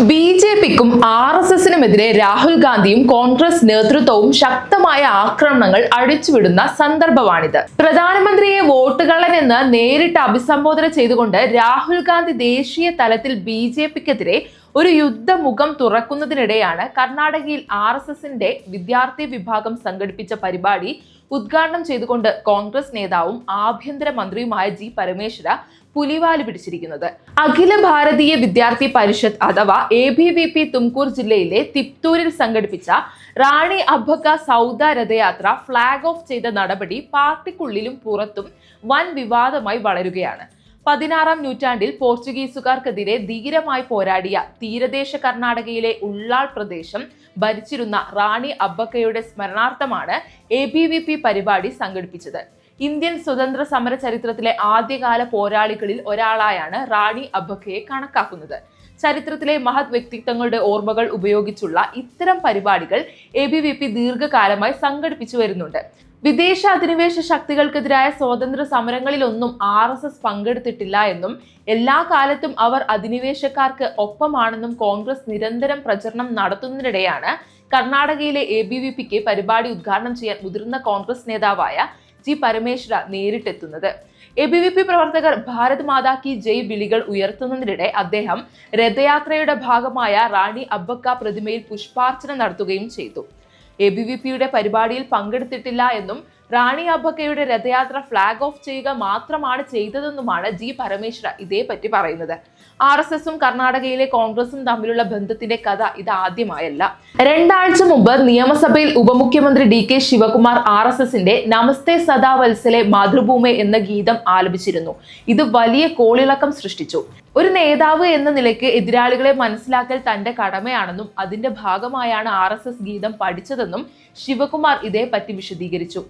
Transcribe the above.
B J പിക്കും R S എസിനുമെതിരെ രാഹുൽ ഗാന്ധിയും കോൺഗ്രസ് നേതൃത്വവും ശക്തമായ ആക്രമണങ്ങൾ അഴിച്ചുവിടുന്ന സന്ദർഭമാണിത്. പ്രധാനമന്ത്രിയെ വോട്ടുകളെന്ന് നേരിട്ട് അഭിസംബോധന ചെയ്തുകൊണ്ട് രാഹുൽ ഗാന്ധി ദേശീയ തലത്തിൽ ബി ജെ പിക്കെതിരെ ഒരു യുദ്ധമുഖം തുറക്കുന്നതിനിടെയാണ് കർണാടകയിൽ ആർ എസ് എസിന്റെ വിദ്യാർത്ഥി വിഭാഗം സംഘടിപ്പിച്ച പരിപാടി ഉദ്ഘാടനം ചെയ്തുകൊണ്ട് കോൺഗ്രസ് നേതാവും ആഭ്യന്തര മന്ത്രിയുമായ ജി പരമേശ്വര പുലിവാൽ പിടിച്ചിരിക്കുന്നത്. അഖില ഭാരതീയ വിദ്യാർത്ഥി പരിഷത്ത് അഥവാ A B V P Tumkur ജില്ലയിലെ തിപ്തൂരിൽ സംഘടിപ്പിച്ച റാണി അബ്ബക്ക സൗദ രഥയാത്ര ഫ്ളാഗ് ഓഫ് ചെയ്ത നടപടി പാർട്ടിക്കുള്ളിലും പുറത്തും വൻ വിവാദമായി വളരുകയാണ്. പതിനാറാം നൂറ്റാണ്ടിൽ പോർച്ചുഗീസുകാർക്കെതിരെ ധീരമായി പോരാടിയ തീരദേശ കർണാടകയിലെ ഉള്ളാൾ പ്രദേശം ഭരിച്ചിരുന്ന റാണി അബ്ബക്കയുടെ സ്മരണാർത്ഥമാണ് എ ബി വി പി പരിപാടി സംഘടിപ്പിച്ചത്. ഇന്ത്യൻ സ്വതന്ത്ര സമര ചരിത്രത്തിലെ ആദ്യകാല പോരാളികളിൽ ഒരാളായാണ് റാണി അബ്ബക്കയെ കണക്കാക്കുന്നത്. ചരിത്രത്തിലെ മഹത് വ്യക്തിത്വങ്ങളുടെ ഓർമ്മകൾ ഉപയോഗിച്ചുള്ള ഇത്തരം പരിപാടികൾ എ ബി വി പി ദീർഘകാലമായി സംഘടിപ്പിച്ചു വരുന്നുണ്ട്. വിദേശ അധിനിവേശ ശക്തികൾക്കെതിരായ സ്വാതന്ത്ര്യ സമരങ്ങളിലൊന്നും ആർ എസ് എസ് പങ്കെടുത്തിട്ടില്ല എന്നും എല്ലാ കാലത്തും അവർ അധിനിവേശക്കാർക്ക് ഒപ്പമാണെന്നും കോൺഗ്രസ് നിരന്തരം പ്രചരണം നടത്തുന്നതിനിടെയാണ് കർണാടകയിലെ എ ബി വി പിക്ക് പരിപാടി ഉദ്ഘാടനം ചെയ്യാൻ മുതിർന്ന കോൺഗ്രസ് നേതാവായ ജി പരമേശ്വര നേരിട്ടെത്തുന്നത്. എ ബി വി പി പ്രവർത്തകർ ഭാരത് മാതാ കി ജയ് വിളികൾ ഉയർത്തുന്നതിനിടെ അദ്ദേഹം രഥയാത്രയുടെ ഭാഗമായ റാണി അബ്ബക്ക പ്രതിമയിൽ പുഷ്പാർച്ചന നടത്തുകയും ചെയ്തു. എ ബി വി പിയുടെ പരിപാടിയിൽ പങ്കെടുത്തിട്ടില്ല എന്നും റാണി അബക്കയുടെ രഥയാത്ര ഫ്ലാഗ് ഓഫ് ചെയ്യുക മാത്രമാണ് ചെയ്തതെന്നുമാണ് ജി പരമേശ്വര ഇതേപ്പറ്റി പറയുന്നത്. ആർ എസ് എസും കർണാടകയിലെ കോൺഗ്രസും തമ്മിലുള്ള ബന്ധത്തിന്റെ കഥ ഇത് ആദ്യമായല്ല രണ്ടാഴ്ച മുമ്പ് നിയമസഭയിൽ ഉപമുഖ്യമന്ത്രി D K Shivakumar R S എസിന്റെ നമസ്തേ സദാവത്സലെ മാതൃഭൂമി എന്ന ഗീതം ആലപിച്ചിരുന്നു. ഇത് വലിയ കോളിളക്കം സൃഷ്ടിച്ചു. ഒരു നേതാവ് എന്ന നിലയ്ക്ക് എതിരാളികളെ മനസ്സിലാക്കൽ തന്റെ കടമയാണെന്നും അതിന്റെ ഭാഗമായാണ് ആർ ഗീതം പഠിച്ചതെന്നും ശിവകുമാർ ഇതേപ്പറ്റി വിശദീകരിച്ചു.